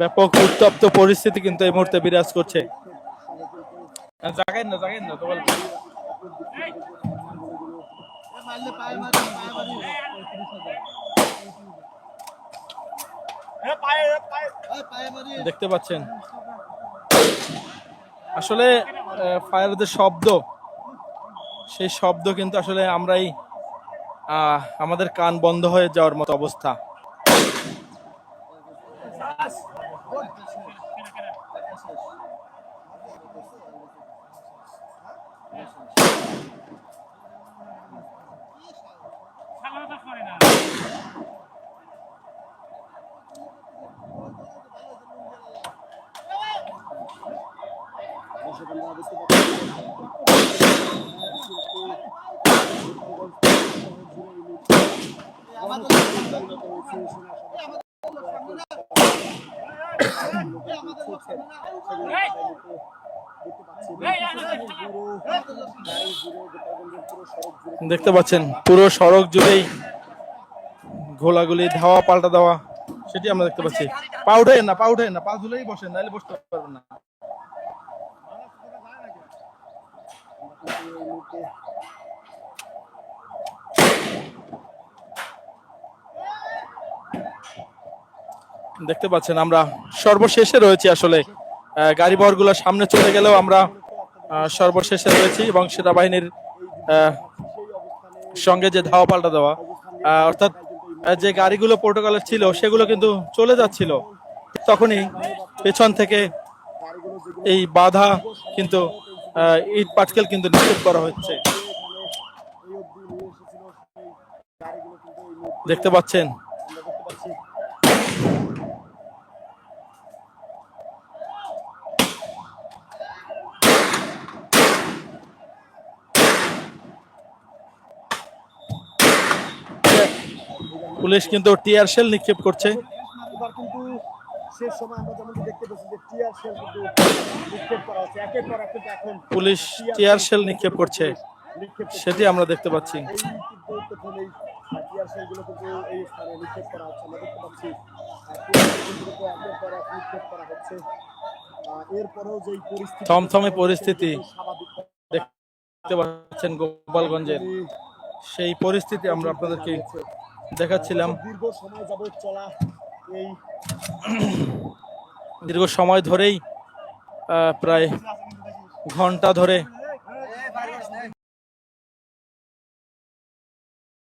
ব্যাপক উত্তপ্ত পরিস্থিতি কিন্তু এই মুহূর্তে বিরাজ করছে। দেখতে পাচ্ছেন। আসলে ফায়ারদের শব্দ সেই শব্দ কিন্তু আসলে আমরাই আমাদের কান বন্ধ হয়ে যাওয়ার মতো অবস্থা। দেখতে পাচ্ছেন, পুরো সড়ক জুড়েই ঘোলাগুলি, ধাওয়া, পাল্টা দেওয়া সেটি আমরা দেখতে পাচ্ছি। পা না পা না, পা ধুলেই বসেন, নাহলে বসতে পারবেন না। দেখতে পাচ্ছেন, আমরা সর্বশেষে রয়েছি আসলে গাড়ি বহরগুলো সামনে চলে গেলেও আমরা সর্বশেষে রয়েছি এবং সেনাবাহিনীর সঙ্গে যে ধাওয়া পাল্টা দেওয়া অর্থাৎ যে গাড়িগুলো প্রোটোকলের ছিল, সেগুলো কিন্তু চলে যাচ্ছিল। তখনই পেছন থেকে এই বাধা কিন্তু ইট পাটকেল কিন্তু নিক্ষেপ করা হচ্ছে। দেখতে পাচ্ছেন পুলিশ কিন্তু টিয়ার শেল নিক্ষেপ করছে। এবার কিন্তু শেষ সময় আমরা যেমন দেখতে পাচ্ছি যে টিয়ার শেল কিন্তু নিক্ষেপ করা হচ্ছে। একের পর এক এখন পুলিশ টিয়ার শেল নিক্ষেপ করছে। সেটি আমরা দেখতে পাচ্ছি। এই কিন্তু প্রথমেই টিয়ার শেলগুলো কিন্তু এই স্থানে নিক্ষেপ করা হচ্ছে। আমরা দেখতে পাচ্ছি আর পুলিশ কিন্তু একের পর এক নিক্ষেপ করা হচ্ছে। এরপরেও যে পরিস্থিতি থমথমে পরিস্থিতি দেখতে পাচ্ছেন গোপালগঞ্জের। সেই পরিস্থিতি আমরা আপনাদেরকে দেখাচ্ছিলাম। দীর্ঘ সময় যাবত চলা এই দীর্ঘ সময় ধরেই প্রায় ঘণ্টা ধরে